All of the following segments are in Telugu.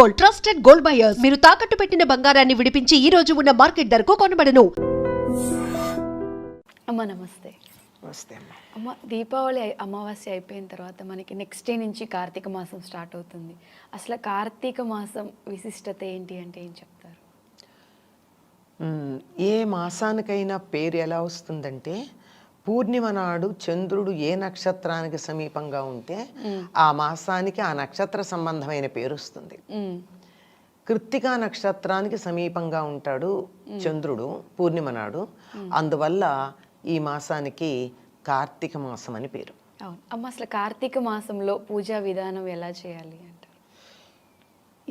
Gold trusted gold buyers. మీరు తాకట్టు పెట్టిన బంగారాన్ని విడిపించి ఈ రోజు ఉన్న మార్కెట్ ధరకు కొనబడను. అమ్మ నమస్తే. వస్తే అమ్మ. దీపావళి అయి- అమావాస్య అయిపోయిన తర్వాత మనకి నెక్స్ట్ డే నుంచి కార్తీక మాసం స్టార్ట్ అవుతుంది. అసలు కార్తీక మాసం విశిష్టత ఏంటి అంటే ఏం చెప్తారు. ఏ మాసానికైనా పేరు ఎలా వస్తుందంటే పూర్ణిమ నాడు చంద్రుడు ఏ నక్షత్రానికి సమీపంగా ఉంటే ఆ మాసానికి ఆ నక్షత్ర సంబంధమైన పేరు వస్తుంది. కృత్తికా నక్షత్రానికి సమీపంగా ఉంటాడు చంద్రుడు పూర్ణిమ నాడు. అందువల్ల ఈ మాసానికి కార్తీక మాసం అని పేరు. అమ్మ అసలు కార్తీక మాసంలో పూజా విధానం ఎలా చేయాలి అంటారు?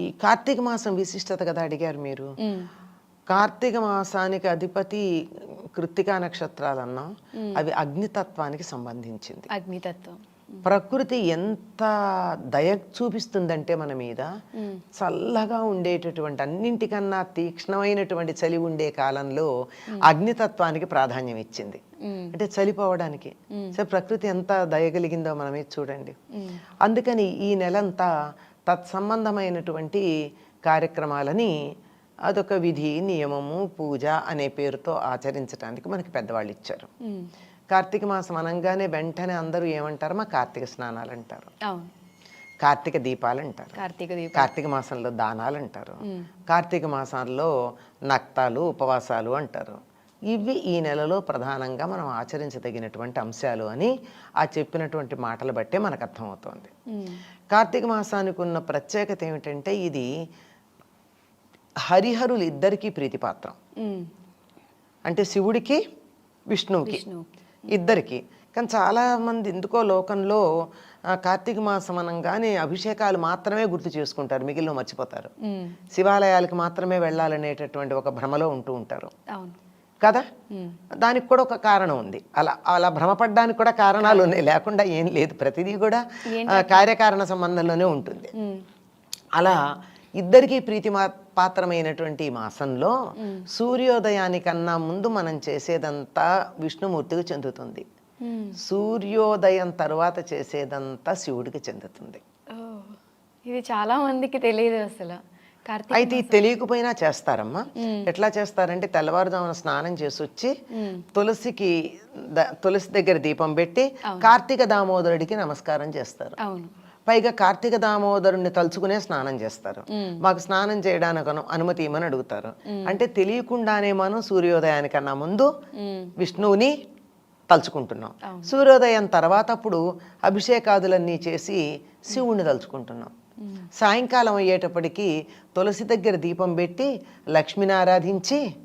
ఈ కార్తీక మాసం విశిష్టత కదా అడిగారు మీరు. కార్తీక మాసానికి అధిపతి కృత్తికా నక్షత్రాలన్నా అవి అగ్నితత్వానికి సంబంధించింది. అగ్నితత్వం. ప్రకృతి ఎంత దయ చూపిస్తుందంటే మన మీద చల్లగా ఉండేటటువంటి అన్నింటికన్నా తీక్ష్ణమైనటువంటి చలి ఉండే కాలంలో అగ్నితత్వానికి ప్రాధాన్యం ఇచ్చింది. అంటే చలిపోవడానికి సో ప్రకృతి ఎంత దయగలిగిందో మనమే చూడండి. అందుకని ఈ నెలంతా తత్సంబంధమైనటువంటి కార్యక్రమాలని అదొక విధి నియమము పూజ అనే పేరుతో ఆచరించడానికి మనకి పెద్దవాళ్ళు ఇచ్చారు. కార్తీక మాసం అనగానే వెంటనే అందరూ ఏమంటారు? మా కార్తీక స్నానాలు అంటారు కార్తీక దీపాలు అంటారు కార్తీక కార్తీక మాసంలో దానాలు అంటారు కార్తీక మాసంలో నక్తాలు ఉపవాసాలు అంటారు. ఇవి ఈ నెలలో ప్రధానంగా మనం ఆచరించదగినటువంటి అంశాలు అని ఆ చెప్పినటువంటి మాటలు బట్టే మనకు అర్థమవుతోంది. కార్తీక మాసానికి ఉన్న ప్రత్యేకత ఏమిటంటే ఇది హరిహరులు ఇద్దరికీ ప్రీతిపాత్రం. అంటే శివుడికి విష్ణువుకి. ఇద్దరికి. కానీ చాలా మంది ఎందుకో లోకంలో కార్తీక మాసం అనగానే అభిషేకాలు మాత్రమే గుర్తు చేసుకుంటారు మిగిలిన మర్చిపోతారు. శివాలయాలకు మాత్రమే వెళ్ళాలనేటటువంటి ఒక భ్రమలో ఉంటూ ఉంటారు. కదా. దానికి కూడా ఒక కారణం ఉంది. అలా అలా భ్రమపడడానికి కూడా కారణాలు ఉన్నాయి. లేకుండా ఏం లేదు. ప్రతిదీ కూడా కార్యకారణ సంబంధంలోనే ఉంటుంది. అలా ఇద్దరికీ ప్రీతి మా- పాత్రమైనటువంటి మాసంలో సూర్యోదయానికన్నా ముందు మనం చేసేదంతా విష్ణుమూర్తికి చెందుతుంది. సూర్యోదయం తర్వాత చేసేదంతా శివుడికి చెందుతుంది. ఇది చాలా మందికి తెలియదు అసలు. అయితే తెలియకపోయినా చేస్తారమ్మా. ఎట్లా చేస్తారంటే తెల్లవారుజామున స్నానం చేసి వచ్చి తులసికి తులసి దగ్గర దీపం పెట్టి కార్తీక దామోదరుడికి నమస్కారం చేస్తారు. అవును. పైగా కార్తీక దామోదరుణ్ణి తలుచుకునే స్నానం చేస్తారు. మాకు స్నానం చేయడానికి అను- అనుమతి ఇవ్వమని అడుగుతారు. అంటే తెలియకుండానే మనం సూర్యోదయానికన్నా ముందు విష్ణువుని తలుచుకుంటున్నాం. సూర్యోదయం తర్వాత అప్పుడు అభిషేకాదులన్నీ చేసి శివుణ్ణి తలుచుకుంటున్నాం. సాయంకాలం అయ్యేటప్పటికి తులసి దగ్గర దీపం పెట్టి లక్ష్మిని ఆరాధించి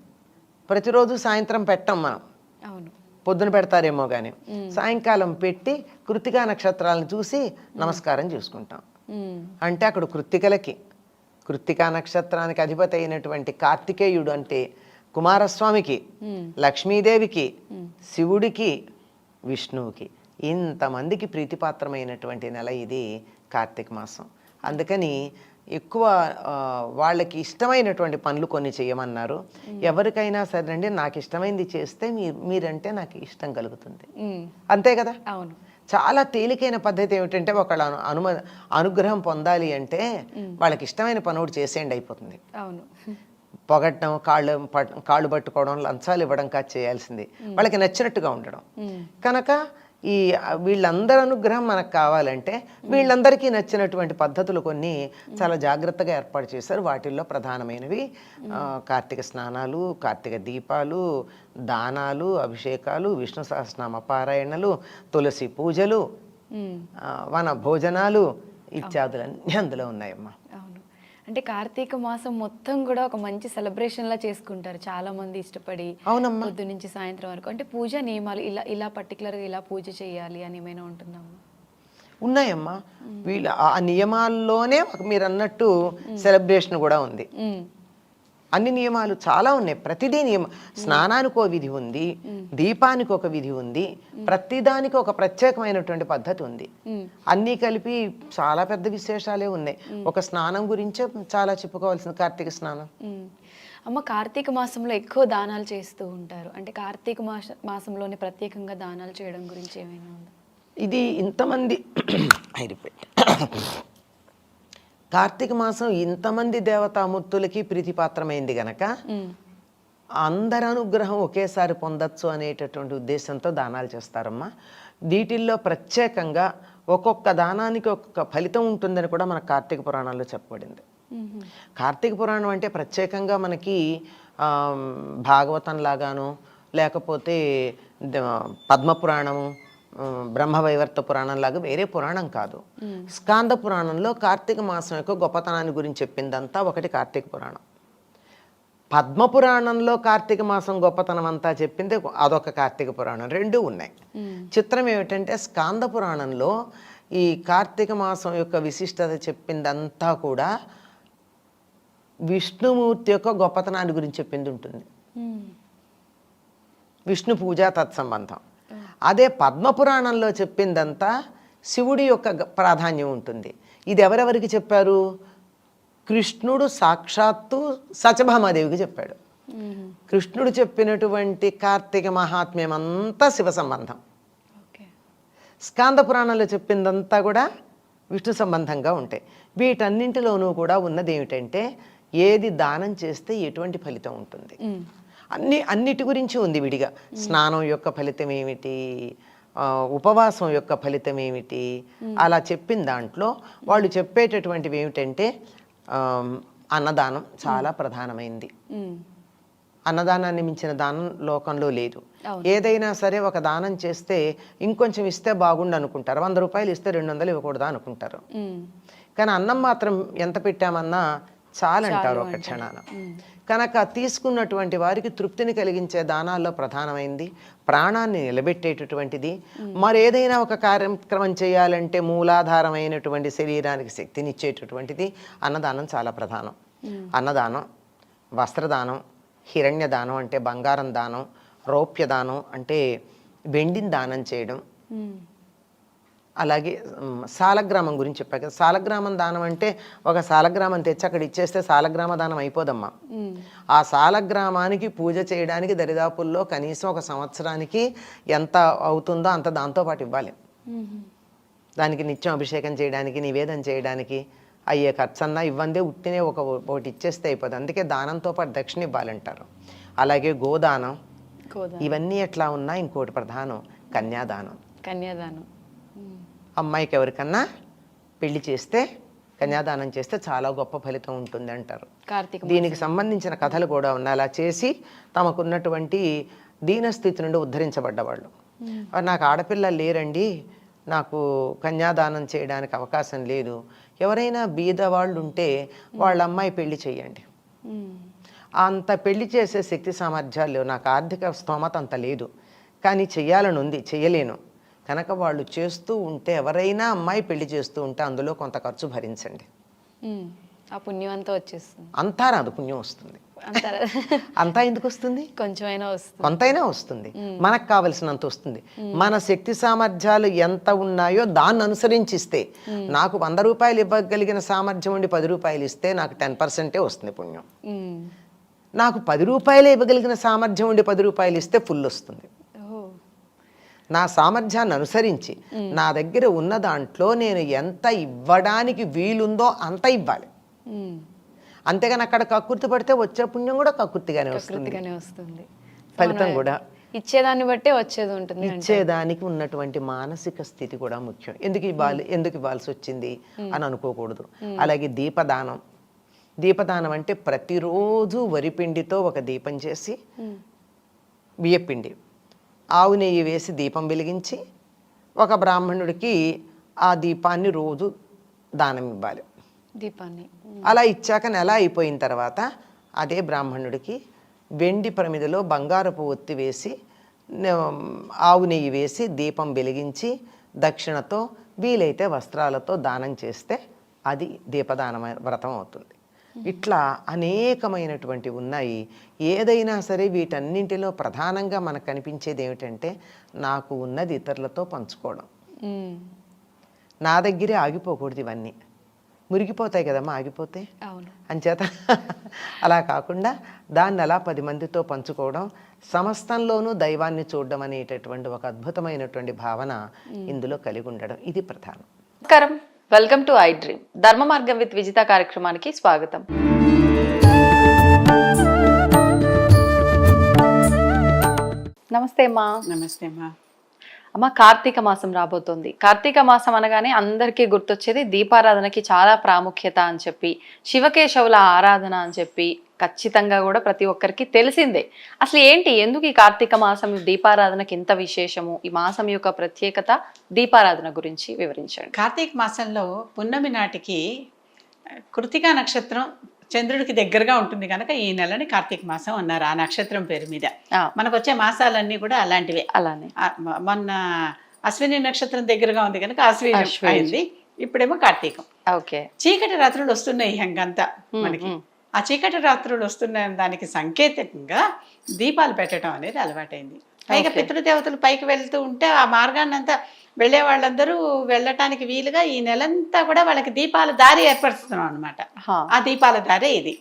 ప్రతిరోజు సాయంత్రం పెట్టం మనం. అవును. పొద్దున పెడతారేమో కానీ సాయంకాలం పెట్టి కృతికా నక్షత్రాలను చూసి నమస్కారం చేసుకుంటాం. అంటే అక్కడ కృత్తికలకి కృత్తికా నక్షత్రానికి అధిపతి అయినటువంటి కార్తికేయుడు అంటే కుమారస్వామికి లక్ష్మీదేవికి శివుడికి విష్ణువుకి. ఇంతమందికి ప్రీతిపాత్రమైనటువంటి నెల ఇది కార్తీక మాసం. అందుకని ఎక్కువ వాళ్ళకి ఇష్టమైనటువంటి పనులు కొన్ని చేయమన్నారు. ఎవరికైనా సరేనండి నాకు ఇష్టమైంది చేస్తే మీ మీరంటే నాకు ఇష్టం కలుగుతుంది. అంతే కదా? అవును. చాలా తేలికైన పద్ధతి ఏమిటంటే ఒకళ్ళ అను అనుమ అనుగ్రహం పొందాలి అంటే వాళ్ళకి ఇష్టమైన పని ఒకటి చేసేయండి అయిపోతుంది. అవును. పొగట్టడం కాళ్ళు పట్- కాళ్ళు పట్టుకోవడం లంచాలు ఇవ్వడం కాదు చేయాల్సింది. వాళ్ళకి నచ్చినట్టుగా ఉండడం. కనుక ఈ వీళ్ళందరి అనుగ్రహం మనకు కావాలంటే వీళ్ళందరికీ నచ్చినటువంటి పద్ధతులు కొన్ని చాలా జాగ్రత్తగా ఏర్పాటు చేశారు. వాటిల్లో ప్రధానమైనవి కార్తీక స్నానాలు కార్తీక దీపాలు దానాలు అభిషేకాలు విష్ణు సహస్రనామ పారాయణలు తులసి పూజలు వన భోజనాలు ఇత్యాదులన్నీ అందులో ఉన్నాయమ్మా. అంటే కార్తీక మాసం మొత్తం కూడా ఒక మంచి సెలబ్రేషన్ లా చేసుకుంటారు. చాలా మంది ఇష్టపడి అవునమ్మా. పొద్దు నుంచి సాయంత్రం వరకు. అంటే పూజ నియమాలు ఇలా ఇలా పర్టికులర్గా ఇలా పూజ చేయాలి అని ఏమైనా ఉంటుందమ్మా ఉన్నాయమ్మా. వీళ్ళ ఆ నియమాల్లోనే మీరు అన్నట్టు సెలబ్రేషన్ కూడా ఉంది. అన్ని నియమాలు చాలా ఉన్నాయి. ప్రతిదీ నియమం స్నానానికి ఒక విధి ఉంది దీపానికి ఒక విధి ఉంది ప్రతిదానికి ఒక ప్రత్యేకమైనటువంటి పద్ధతి ఉంది. అన్నీ కలిపి చాలా పెద్ద విశేషాలే ఉన్నాయి. ఒక స్నానం గురించే చాలా చెప్పుకోవాల్సింది కార్తీక స్నానం. మ్మ్. అమ్మ కార్తీక మాసంలో ఎక్కువ దానాలు చేస్తూ ఉంటారు. అంటే కార్తీక మాస మాసంలోనే ప్రత్యేకంగా దానాలు చేయడం గురించి ఏమైనా ఉందా? ఇది ఇంతమంది అయిపోయి కార్తీక మాసం ఇంతమంది దేవతామూర్తులకి ప్రీతిపాత్రమైంది గనక అందరి అనుగ్రహం ఒకేసారి పొందొచ్చు అనేటటువంటి ఉద్దేశంతో దానాలు చేస్తారమ్మా. వీటిల్లో ప్రత్యేకంగా ఒక్కొక్క దానానికి ఒక్కొక్క ఫలితం ఉంటుందని కూడా మన కార్తీక పురాణాల్లో చెప్పబడింది. కార్తీక పురాణం అంటే ప్రత్యేకంగా మనకి భాగవతం లాగాను లేకపోతే ద- పద్మ పురాణము ఆ, బ్రహ్మవైవర్త పురాణం లాగా వేరే పురాణం కాదు. స్కాంద పురాణంలో కార్తీక మాసం యొక్క గొప్పతనాన్ని గురించి చెప్పిందంతా ఒకటి కార్తీక పురాణం. పద్మ పురాణంలో కార్తీక మాసం గొప్పతనం అంతా చెప్పింది అదొక కార్తీక పురాణం. రెండు ఉన్నాయి. చిత్రం ఏమిటంటే స్కాంద పురాణంలో ఈ కార్తీక మాసం యొక్క విశిష్టత చెప్పిందంతా కూడా విష్ణుమూర్తి యొక్క గొప్పతనాన్ని గురించి చెప్పింది ఉంటుంది. విష్ణు పూజ తత్సంబంధం. అదే పద్మపురాణంలో చెప్పిందంతా శివుడి యొక్క ప్రాధాన్యం ఉంటుంది. ఇది ఎవరెవరికి చెప్పారు? కృష్ణుడు సాక్షాత్తు సత్యభామాదేవికి చెప్పాడు. కృష్ణుడు చెప్పినటువంటి కార్తీక మహాత్మ్యం అంతా శివ సంబంధం. ఓకే. స్కాంద పురాణంలో చెప్పిందంతా కూడా విష్ణు సంబంధంగా ఉంటాయి వీటన్నింటిలోనూ కూడా ఉన్నది ఏమిటంటే ఏది దానం చేస్తే ఎటువంటి ఫలితం ఉంటుంది. అన్ని అన్నిటి గురించి ఉంది విడిగా. స్నానం యొక్క ఫలితం ఏమిటి? ఉపవాసం యొక్క ఫలితం ఏమిటి? అలా చెప్పిన దాంట్లో వాళ్ళు చెప్పేటటువంటివి ఏమిటంటే అన్నదానం చాలా ప్రధానమైంది. అన్నదానాన్ని మించిన దానం లోకంలో లేదు. ఏదైనా సరే ఒక దానం చేస్తే ఇంకొంచెం ఇస్తే బాగుండు అనుకుంటారు వంద రూపాయలు ఇస్తే రెండు వందలు ఇవ్వకూడదా అనుకుంటారు. కానీ అన్నం మాత్రం ఎంత పెట్టామన్నా చాలంటారు ఒక క్షణాన. కనుక తీసుకున్నటువంటి వారికి తృప్తిని కలిగించే దానాల్లో ప్రధానమైంది. ప్రాణాన్ని నిలబెట్టేటటువంటిది. మరేదైనా ఒక కార్యక్రమం చేయాలంటే మూలాధారమైనటువంటి శరీరానికి శక్తినిచ్చేటటువంటిది. అన్నదానం చాలా ప్రధానం. అన్నదానం వస్త్రదానం హిరణ్యదానం అంటే బంగారం దానం రౌప్యదానం అంటే వెండిని దానం చేయడం. అలాగే సాలగ్రామం గురించి చెప్పా కదా. సాలగ్రామం దానం అంటే ఒక సాలగ్రామం తెచ్చి అక్కడ ఇచ్చేస్తే సాలగ్రామ దానం అయిపోదమ్మా. ఆ సాలగ్రామానికి పూజ చేయడానికి దరిదాపుల్లో కనీసం ఒక సంవత్సరానికి ఎంత అవుతుందో అంత దాంతో పాటు ఇవ్వాలి. దానికి నిత్యం అభిషేకం చేయడానికి నివేదన చేయడానికి అయ్యే ఖర్చన్నా ఇవ్వందే ఉట్టినే ఒక ఒకటి ఇచ్చేస్తే అయిపోతుంది అందుకే దానంతో పాటు దక్షిణ ఇవ్వాలంటారు. అలాగే గోదానం. గోదా ఇవన్నీ ఎట్లా ఉన్నా ఇంకోటి ప్రధానం కన్యాదానం. కన్యాదానం. అమ్మాయికి ఎవరికన్నా పెళ్ళి చేస్తే కన్యాదానం చేస్తే చాలా గొప్ప ఫలితం ఉంటుంది అంటారు కార్తీక దీనికి సంబంధించిన కథలు కూడా ఉన్నాయి అలా చేసి తమకున్నటువంటి దీనస్థితి నుండి ఉద్ధరించబడ్డవాళ్ళు. "ఆ, నాకు ఆడపిల్లలు లేరండి నాకు కన్యాదానం చేయడానికి అవకాశం లేదు. ఎవరైనా బీద వాళ్ళు ఉంటే వాళ్ళ అమ్మాయి పెళ్ళి చేయండి. అంత పెళ్ళి చేసే శక్తి సామర్థ్యాలు నాకు ఆర్థిక స్తోమత అంత లేదు. కానీ చెయ్యాలని ఉంది చెయ్యలేను. కనుక వాళ్ళు చేస్తూ ఉంటే ఎవరైనా అమ్మాయి పెళ్ళి చేస్తూ ఉంటే అందులో కొంత ఖర్చు భరించండి. ఆ పుణ్యం అంతా వచ్చేస్తుంది. అంతా రాదు పుణ్యం వస్తుంది. అంతా ఎందుకు వస్తుంది? కొంచెమైనా వస్తుంది. కొంతైనా వస్తుంది. మనకు కావలసినంత వస్తుంది. మన శక్తి సామర్థ్యాలు ఎంత ఉన్నాయో దాన్ని అనుసరించిస్తే నాకు వంద రూపాయలు ఇవ్వగలిగిన సామర్థ్యం ఉండి పది రూపాయలు ఇస్తే నాకు టెన్ పర్సెంటే వస్తుంది పుణ్యం. నాకు పది రూపాయలు ఇవ్వగలిగిన సామర్థ్యం ఉండి పది రూపాయలు ఇస్తే ఫుల్ వస్తుంది. నా సామర్థ్యాన్ని అనుసరించి నా దగ్గర ఉన్న దాంట్లో నేను ఎంత ఇవ్వడానికి వీలుందో అంత ఇవ్వాలి. అంతేగాని అక్కడ కక్కుర్తి పడితే వచ్చే పుణ్యం కూడా కక్కుర్తిగానే వస్తుంది. ఫలితం కూడా ఇచ్చేదాన్ని బట్టే వచ్చేది ఉంటుంది ఇచ్చేదానికి ఉన్నటువంటి మానసిక స్థితి కూడా ముఖ్యం. ఎందుకు ఇవ్వాలి? ఎందుకు ఇవ్వాల్సి వచ్చింది? అని అనుకోకూడదు. అలాగే దీపదానం. దీపదానం అంటే ప్రతిరోజు వరిపిండితో ఒక దీపం చేసి బియ్యపిండి. ఆవు నెయ్యి వేసి దీపం వెలిగించి ఒక బ్రాహ్మణుడికి ఆ దీపాన్ని రోజు దానం ఇవ్వాలి. దీపాన్ని. అలా ఇచ్చాక నెల అయిపోయిన తర్వాత అదే బ్రాహ్మణుడికి వెండి ప్రమిదలో బంగారపు ఒత్తి వేసి ఆవు నెయ్యి వేసి దీపం వెలిగించి దక్షిణతో వీలైతే వస్త్రాలతో దానం చేస్తే అది దీపదాన వ్రతం అవుతుంది. ఇట్లా అనేకమైనటువంటి ఉన్నాయి. ఏదైనా సరే వీటన్నింటిలో ప్రధానంగా మనకు కనిపించేది ఏమిటంటే నాకు ఉన్నది ఇతరులతో పంచుకోవడం. నా దగ్గరే ఆగిపోకూడదు ఇవన్నీ. మురిగిపోతాయి కదమ్మా ఆగిపోతే? అవును. అంచేత అలా కాకుండా దాన్ని అలా పది మందితో పంచుకోవడం సమస్తంలోనూ దైవాన్ని చూడడం అనేటటువంటి ఒక అద్భుతమైనటువంటి భావన ఇందులో కలిగి ఉండడం ఇది ప్రధానం. నమస్కారం. Welcome to I dream. ధర్మ మార్గం విత్ విజిత కార్యక్రమానికి స్వాగతం. నమస్తే అమ్మా. నమస్తే అమ్మా. అమ్మ కార్తీక మాసం రాబోతోంది. కార్తీక మాసం అనగానే అందరికీ గుర్తొచ్చేది దీపారాధనకి చాలా ప్రాముఖ్యత అని చెప్పి శివకేశవుల ఆరాధన అని చెప్పి ఖచ్చితంగా కూడా ప్రతి ఒక్కరికి తెలిసిందే. అసలు ఏంటి? ఎందుకు ఈ కార్తీక మాసం దీపారాధనకి ఇంత విశేషము? ఈ మాసం యొక్క ప్రత్యేకత దీపారాధన గురించి వివరించండి. కార్తీక మాసంలో పున్నమి నాటికి కృతికా నక్షత్రం చంద్రుడికి దగ్గరగా ఉంటుంది కనుక ఈ నెలని కార్తీక మాసం అన్నారు ఆ నక్షత్రం పేరు మీద. మనకు వచ్చే మాసాలన్నీ కూడా అలాంటివే. అలానే. మొన్న అశ్విని నక్షత్రం దగ్గరగా ఉంది కనుక అశ్విని. అయింది. ఇప్పుడేమో కార్తీకం. ఓకే. చీకటి రాత్రులు వస్తున్నాయి ఇంకంతా మనకి. ఆ చీకటి రాత్రులు వస్తున్న దానికి సంకేతంగా దీపాలు పెట్టడం అనేది అలవాటైంది. పైగా. పితృదేవతలు పైకి వెళ్తూ ఉంటే ఆ మార్గాన్ని అంతా వెళ్ళే వాళ్ళందరూ వెళ్ళటానికి వీలుగా ఈ నెలంతా కూడా వాళ్ళకి దీపాల దారి ఏర్పరుస్తున్నాం అనమాట ఆ దీపాల దారే ఇది.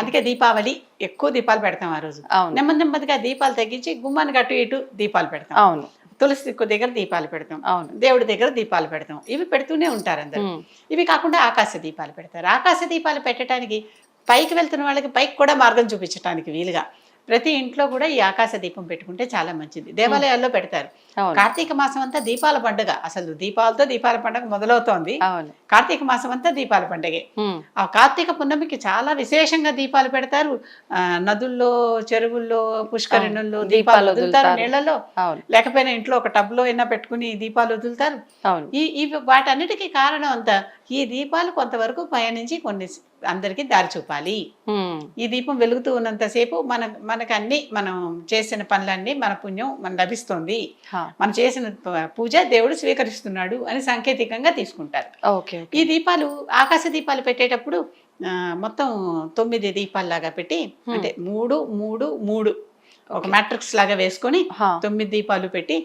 అందుకే దీపావళి ఎక్కువ దీపాలు పెడతాం ఆ రోజు. నెమ్మది నెమ్మదిగా దీపాలు తగ్గించి గుమ్మానికి అటు ఇటు దీపాలు పెడతాం. అవును. తులసి దగ్గర దీపాలు పెడతాం. అవును. దేవుడి దగ్గర దీపాలు పెడతాం. ఇవి పెడుతూనే ఉంటారు అందరు. ఇవి కాకుండా ఆకాశ దీపాలు పెడతారు. ఆకాశ దీపాలు పెట్టడానికి పైకి వెళ్తున్న వాళ్ళకి పైకి కూడా మార్గం చూపించడానికి వీలుగా. ప్రతి ఇంట్లో కూడా ఈ ఆకాశ దీపం పెట్టుకుంటే చాలా మంచిది. దేవాలయాల్లో పెడతారు. కార్తీక మాసం అంతా దీపాల పండుగ. అసలు దీపాలతో దీపాల పండుగ మొదలవుతోంది. కార్తీక మాసం అంతా దీపాల పండుగే. ఆ కార్తీక పున్నమికి చాలా విశేషంగా దీపాలు పెడతారు. నదుల్లో చెరువుల్లో పుష్కరిణుల్లో. దీపాలు వదులుతారు అవును. లేకపోయినా ఇంట్లో ఒక టబ్లో అయినా పెట్టుకుని దీపాలు వదులుతారు. ఈ వాటన్నిటికీ కారణం అంతా ఈ దీపాలు కొంతవరకు పయనించి కొన్ని అందరికీ దారి చూపాలి. ఈ దీపం వెలుగుతూ ఉన్నంతసేపు మన మనకు అన్ని మనం చేసిన పనులన్నీ మన పుణ్యం మన లభిస్తుంది. మనం చేసిన పూజ దేవుడు స్వీకరిస్తున్నాడు అని సాంకేతికంగా తీసుకుంటారు. ఈ దీపాలు ఆకాశ దీపాలు పెట్టేటప్పుడు మొత్తం తొమ్మిది దీపాల్లాగా పెట్టి అంటే మూడు మూడు మూడు ఒక మ్యాట్రిక్స్ లాగా వేసుకొని తొమ్మిది దీపాలు పెట్టి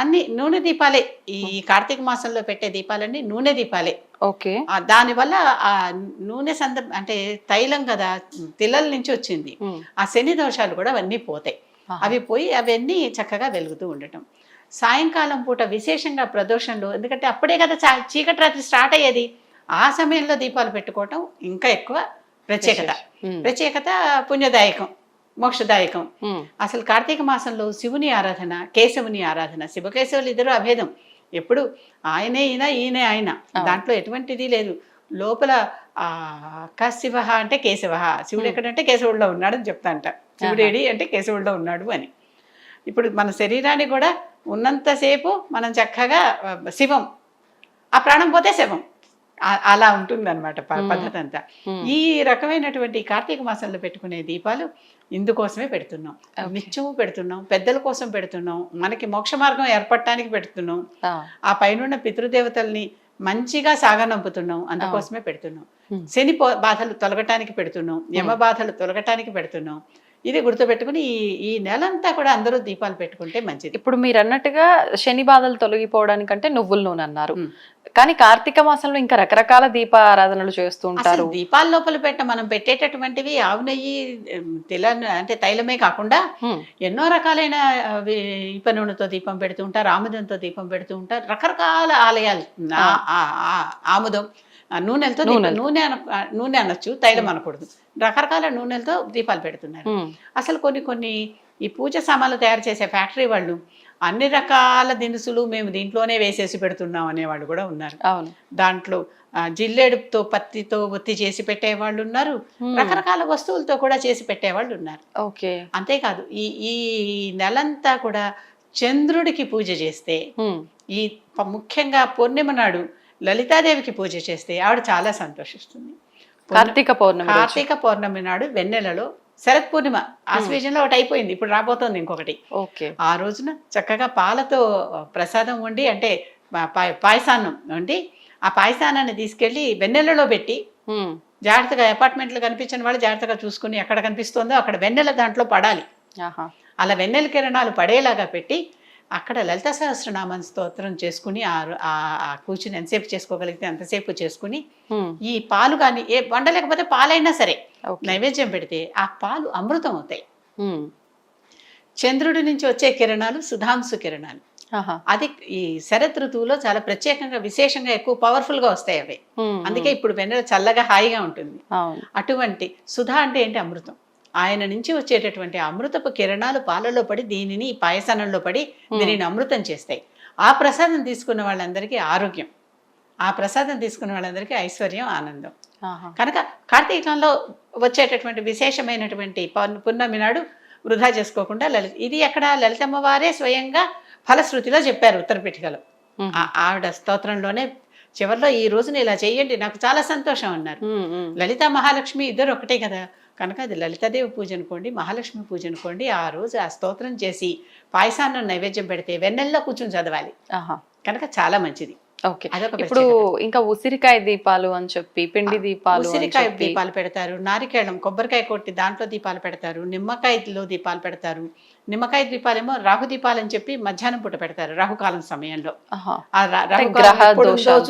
అన్ని నూనె దీపాలే. ఈ కార్తీక మాసంలో పెట్టే దీపాలన్నీ నూనె దీపాలే. ఓకే. దానివల్ల ఆ నూనె సంద అంటే తైలం కదా తిల్లల నుంచి వచ్చింది. ఆ శని దోషాలు కూడా అవన్నీ పోతాయి. అవి పోయి అవన్నీ చక్కగా వెలుగుతూ ఉండటం. సాయంకాలం పూట విశేషంగా ప్రదోషంలో ఎందుకంటే అప్పుడే కదా చా- చీకటి రాత్రి స్టార్ట్ అయ్యేది. ఆ సమయంలో దీపాలు పెట్టుకోవటం ఇంకా ఎక్కువ ప్రత్యేకత. ప్రత్యేకత పుణ్యదాయకం మోక్షదాయకం. అసలు కార్తీక మాసంలో శివుని ఆరాధన కేశవుని ఆరాధన శివకేశవులు ఇద్దరు అభేదం. ఎప్పుడు ఆయనే ఈయన ఈయనే ఆయన. దాంట్లో ఎటువంటిది లేదు. లోపల ఆ శివ అంటే కేశవ శివుడు ఎక్కడంటే కేశవుడిలో ఉన్నాడు అని చెప్తా అంట శివుడేడి అంటే కేశవుడిలో ఉన్నాడు అని. ఇప్పుడు మన శరీరాన్ని కూడా ఉన్నంతసేపు మనం చక్కగా శివం. ఆ ప్రాణం పోతే శవం. అలా ఉంటుంది అనమాట పద్ధతి అంతా. ఈ రకమైనటువంటి కార్తీక మాసంలో పెట్టుకునే దీపాలు ఇందుకోసమే పెడుతున్నాం. నిత్యము పెడుతున్నాం. పెద్దల కోసం పెడుతున్నాం. మనకి మోక్ష మార్గం ఏర్పడటానికి పెడుతున్నాం. ఆ, పైనున్న పితృదేవతల్ని మంచిగా సాగనంపుతున్నాం. అందుకోసమే పెడుతున్నాం. శని బాధలు తొలగటానికి పెడుతున్నాం. యమ బాధలు తొలగటానికి పెడుతున్నాం. ఇది గుర్తుపెట్టుకుని ఈ ఈ నెలంతా కూడా అందరూ దీపాలు పెట్టుకుంటే మంచిది. ఇప్పుడు మీరు అన్నట్టుగా శని బాధలు తొలగిపోవడానికంటే నువ్వుల నూనె అన్నారు. కానీ కార్తీక మాసంలో ఇంకా రకరకాల దీపారాధనలు చేస్తూ ఉంటారు. దీపాల లోపల పెట్ట మనం పెట్టేటటువంటివి ఆవు నెయ్యి తిల అంటే తైలమే కాకుండా. ఎన్నో రకాలైన ఇప్ప నూనెతో దీపం పెడుతూ ఉంటారు ఆముదంతో దీపం పెడుతూ ఉంటారు రకరకాల ఆలయాలు. ఆ- ఆ- ఆ- ఆముదం. నూనెలతో. నూనె నూనె అనొచ్చు తైలం అనకూడదు. రకరకాల నూనెలతో దీపాలు పెడుతున్నారు. అసలు కొన్ని కొన్ని ఈ పూజ సామాన్లు తయారు చేసే ఫ్యాక్టరీ వాళ్ళు అన్ని రకాల దినుసులు మేము దీంట్లోనే వేసేసి పెడుతున్నాం అనేవాళ్ళు కూడా ఉన్నారు. అవును. దాంట్లో జిల్లేడుతో పత్తితో ఒత్తి చేసి పెట్టేవాళ్ళు ఉన్నారు. రకరకాల వస్తువులతో కూడా చేసి పెట్టేవాళ్ళు ఉన్నారు. ఓకే. అంతేకాదు ఈ ఈ నెలంతా కూడా చంద్రుడికి పూజ చేస్తే. ఈ ముఖ్యంగా పూర్ణిమ నాడు లలితాదేవికి పూజ చేస్తే ఆవిడ చాలా సంతోషిస్తుంది. కార్తీక పౌర్ణమి. కార్తీక పౌర్ణమి నాడు వెన్నెలలో శరత్ పూర్ణిమ ఆశ్వేజంలో ఒకటి అయిపోయింది ఇప్పుడు రాబోతోంది ఇంకొకటి. ఓకే. ఆ రోజున చక్కగా పాలతో ప్రసాదం వండి అంటే పాయసాన్నం వండి ఆ పాయసానాన్ని తీసుకెళ్ళి వెన్నెలలో పెట్టి మ్మ్. జాగ్రత్తగా అపార్ట్మెంట్లు కనిపించిన వాళ్ళు జాగ్రత్తగా చూసుకుని ఎక్కడ కనిపిస్తుందో అక్కడ వెన్నెల దాంట్లో పడాలి. ఆహా. అలా వెన్నెల కిరణాలు పడేలాగా పెట్టి అక్కడ లలిత సహస్రనామం స్తోత్రం చేసుకుని ఆ కూర్చుని ఎంతసేపు చేసుకోగలిగితే అంతసేపు చేసుకుని. ఈ పాలు కానీ ఏ వండలేకపోతే పాలైనా సరే. నైవేద్యం పెడితే ఆ పాలు అమృతం అవుతాయి. చంద్రుడి నుంచి వచ్చే కిరణాలు సుధాంశు కిరణాలు. అది ఈ శరత్ ఋతువులో చాలా ప్రత్యేకంగా విశేషంగా ఎక్కువ పవర్ఫుల్గా వస్తాయి అవి అందుకే ఇప్పుడు వెన్నెల చల్లగా హాయిగా ఉంటుంది అటువంటి సుధా అంటే ఏంటి అమృతం ఆయన నుంచి వచ్చేటటువంటి అమృతపు కిరణాలు పాలలో పడి దీనిని పాయసనంలో పడి దీనిని అమృతం చేస్తాయి. ఆ ప్రసాదం తీసుకున్న వాళ్ళందరికీ ఆరోగ్యం. ఆ ప్రసాదం తీసుకున్న వాళ్ళందరికీ ఐశ్వర్యం ఆనందం. కనుక కార్తీకంలో వచ్చేటటువంటి విశేషమైనటువంటి పున్నమి నాడు వృధా చేసుకోకుండా లలిత ఇది ఎక్కడ లలితమ్మ వారే స్వయంగా ఫలశ్రుతిలో చెప్పారు ఉత్తరపీఠికలో. మ్మ్. ఆ- ఆవిడ స్తోత్రంలోనే చివరిలో ఈ రోజున ఇలా చేయండి నాకు చాలా సంతోషం అన్నారు. లలిత మహాలక్ష్మి ఇద్దరు ఒకటే కదా. కనుక అది లలితాదేవి పూజ అనుకోండి మహాలక్ష్మి పూజ అనుకోండి ఆ రోజు ఆ స్తోత్రం చేసి పాయసాన్ని నైవేద్యం పెడితే వెన్నెల్లో కూర్చుని చదవాలి. కనుక చాలా మంచిది. ఓకే. ఇప్పుడు ఇంకా ఉసిరికాయ దీపాలు అని చెప్పి పిండి దీపాలు ఉసిరికాయ దీపాలు పెడతారు నారికేళం కొబ్బరికాయ కొట్టి దాంట్లో దీపాలు పెడతారు నిమ్మకాయలో దీపాలు పెడతారు నిమ్మకాయ దీపాలేమో రాహు దీపాలు అని చెప్పి మధ్యాహ్నం పూట పెడతారు రాహుకాలం సమయంలో.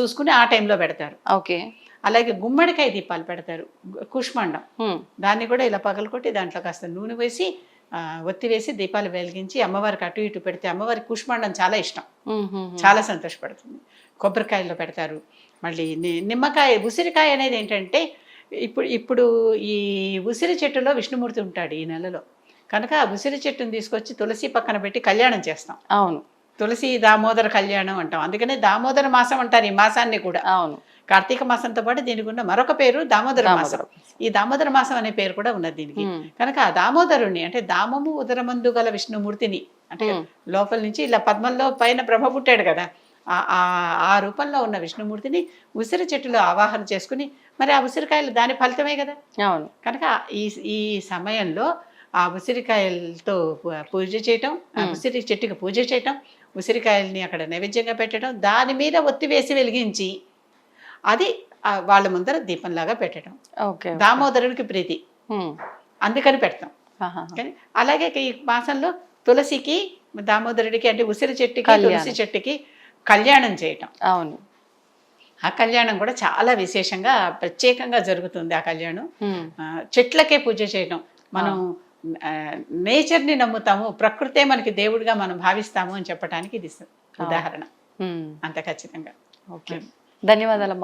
చూసుకుని ఆ టైంలో పెడతారు. ఓకే. అలాగే గుమ్మడికాయ దీపాలు పెడతారు. కుష్మాండం. దాన్ని కూడా ఇలా పగలకొట్టి దాంట్లో కాస్త నూనె వేసి ఒత్తి వేసి దీపాలు వెలిగించి అమ్మవారికి అటు ఇటు పెడితే అమ్మవారికి కుష్మాండం చాలా ఇష్టం. చాలా సంతోషపడుతుంది. కొబ్బరికాయలో పెడతారు. మళ్ళీ నిమ్మకాయ ఉసిరికాయ అనేది ఏంటంటే ఇప్పుడు ఇప్పుడు ఈ ఉసిరి చెట్టులో విష్ణుమూర్తి ఉంటాడు ఈ నెలలో. కనుక ఆ ఉసిరి చెట్టుని తీసుకొచ్చి తులసి పక్కన పెట్టి కళ్యాణం చేస్తాం. అవును. తులసి దామోదర కళ్యాణం అంటాం. అందుకనే దామోదర మాసం అంటారు ఈ మాసాన్ని కూడా. అవును. కార్తీక మాసంతో పాటు దీనికి ఉన్న మరొక పేరు దామోదర మాసం. ఈ దామోదర మాసం అనే పేరు కూడా ఉన్నది దీనికి. కనుక ఆ దామోదరుణ్ణి అంటే దామము ఉదరమందు గల విష్ణుమూర్తిని అంటే. లోపల నుంచి ఇలా పద్మంలో పైన బ్రహ్మ పుట్టాడు కదా ఆ- రూపంలో ఉన్న విష్ణుమూర్తిని ఉసిరి చెట్టులో ఆవాహన చేసుకుని మరి ఆ ఉసిరికాయలు దాని ఫలితమే కదా? అవును. కనుక ఈ ఈ సమయంలో ఆ ఉసిరికాయలతో పూజ చేయటం ఆ ఉసిరి చెట్టుకి పూజ చేయటం ఉసిరికాయల్ని అక్కడ నైవేద్యంగా పెట్టడం దాని మీద ఒత్తి వేసి వెలిగించి అది వాళ్ళ ముందర దీపంలాగా పెట్టడం. ఓకే దామోదరుడికి ప్రీతి. అందుకని పెడతాం. కానీ అలాగే ఈ మాసంలో తులసికి దామోదరుడికి అంటే ఉసిరి చెట్టుకి. తులసి చెట్టుకి కళ్యాణం చేయటం. అవును. ఆ కళ్యాణం కూడా చాలా విశేషంగా ప్రత్యేకంగా జరుగుతుంది ఆ కళ్యాణం. చెట్లకే పూజ చేయటం. మనం నేచర్ని నమ్ముతాము ప్రకృతే మనకి దేవుడిగా మనం భావిస్తాము అని చెప్పడానికి ఇది ఉదాహరణ. అంత ఖచ్చితంగా. ఓకే. ధన్యవాదాలమ్మా.